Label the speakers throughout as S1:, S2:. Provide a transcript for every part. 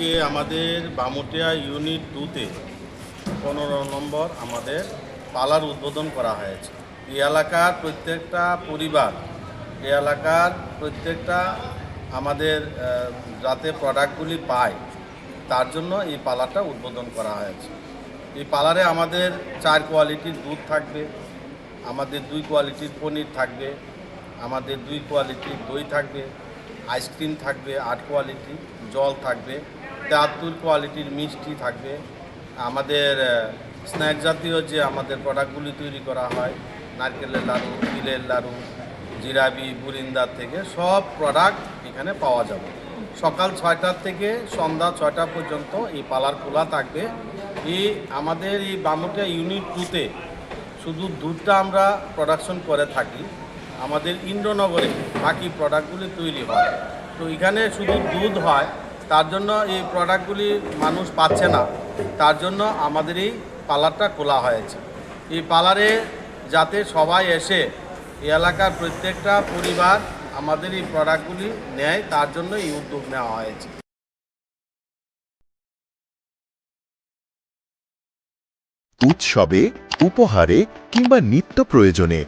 S1: আজকে আমাদের বামুটিয়া ইউনিট টুতে পনেরো নম্বর আমাদের পালার উদ্বোধন করা হয়েছে। এই এলাকার প্রত্যেকটা পরিবার, এই এলাকার প্রত্যেকটা আমাদের যাতে প্রোডাক্টগুলি পায়, তার জন্য এই পালাটা উদ্বোধন করা হয়েছে। এই পালারে আমাদের চার কোয়ালিটির দুধ থাকবে, আমাদের দুই কোয়ালিটির পনির থাকবে, আমাদের দুই কোয়ালিটির দই থাকবে আইসক্রিম থাকবে, আট কোয়ালিটি জল থাকবে। তেয়াত্তর কোয়ালিটির মিষ্টি থাকবে। আমাদের স্ন্যাক জাতীয় যে আমাদের প্রোডাক্টগুলি তৈরি করা হয়, নারকেলের লাড়ু, তিলের লাড়ু জিরাবি বুরিন্দার থেকে সব প্রোডাক্ট এখানে পাওয়া যাবে। সকাল ছয়টার থেকে সন্ধ্যা ছয়টা পর্যন্ত এই পালার খোলা থাকবে। এই আমাদের এই বামুটিয়া ইউনিট টুতে শুধু দুধটা আমরা প্রোডাকশন করে থাকি, আমাদের ইন্দ্রনগরে বাকি প্রোডাক্টগুলি তৈরি হয়। তো এখানে শুধু দুধ হয় তার জন্য এই প্রোডাক্টগুলি মানুষ পাচ্ছে না। তার জন্য আমাদের এই পার্লারটা খোলা হয়েছে। এই পার্লারে যাতে সবাই এসে এই এলাকার প্রত্যেকটা পরিবার আমাদের এই প্রোডাক্টগুলি নেয় তার জন্য এই উদ্যোগ নেওয়া হয়েছে।
S2: উৎসবে উপহারে কিংবা নিত্য প্রয়োজনে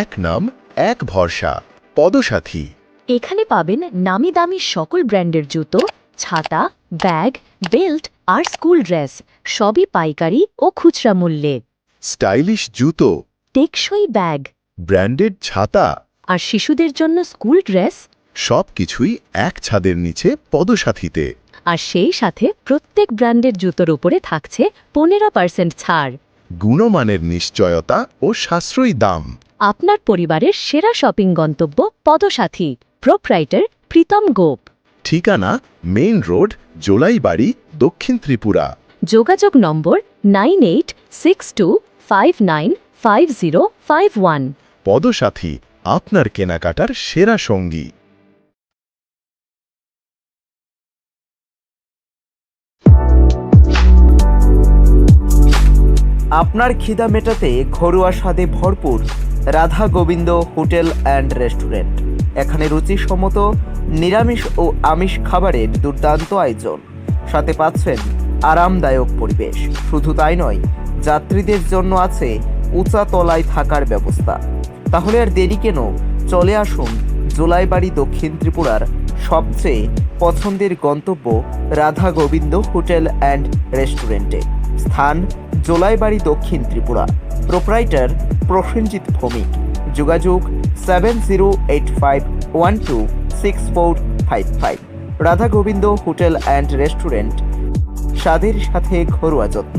S2: এক নাম এক ভরসা পদসাথী।
S3: এখানে পাবেন নামি দামি সকল ব্র্যান্ডের জুতো ছাতা ব্যাগ বেল্ট আর স্কুল ড্রেস সবই পাইকারি ও খুচরা মূল্যে।
S2: স্টাইলিশ জুতো
S3: টেকসই ব্যাগ।
S2: ব্র্যান্ডেড ছাতা।
S3: আর শিশুদের জন্য স্কুল ড্রেস?
S2: সবকিছুই এক ছাদের নিচে পদসাথীতে।
S3: আর সেই সাথে প্রত্যেক ব্র্যান্ডের জুতোর উপরে থাকছে পনেরো পার্সেন্ট ছাড়।
S2: গুণমানের নিশ্চয়তা ও সাশ্রয়ী দাম।
S3: আপনার পরিবারের সেরা শপিং গন্তব্য পদসাথী প্রোপ্রাইটার প্রীতম গোপ।
S2: ঠিকানা মেইন রোড জোলাইবাড়ি দক্ষিণ ত্রিপুরা।
S3: যোগাযোগ number nine eight six two five nine five zero five one.
S2: Padasathi আপনার কেনাকাটার সেরা সঙ্গী।
S4: আপনার খিদা মেটাতে ঘরোয়া স্বাদে ভরপুর Radha Gobinda hotel and restaurant. এখানে রুচিসম্মত, নিরামিষ ও আমিষ খাবারের দুর্দান্ত আয়োজন। সাথে পাচ্ছেন আরামদায়ক পরিবেশ। শুধু তাই নয়, যাত্রীদের জন্য আছে উঁচা তলায় থাকার ব্যবস্থা। তাহলে আর দেরি কেন? চলে আসুন জোলাইবাড়ি দক্ষিণ ত্রিপুরার সবচেয়ে পছন্দের গন্তব্য রাধা গোবিন্দ হোটেল অ্যান্ড রেস্টুরেন্টে। স্থান জোলাইবাড়ি দক্ষিণ ত্রিপুরা। প্রোপ্রাইটার প্রসেনজিৎ ভৌমিক। যোগাযোগ seven zero eight five one two six four five five Radha Gobinda hotel and restaurant. স্বাদের সাথে ঘরোয়া যত্ন।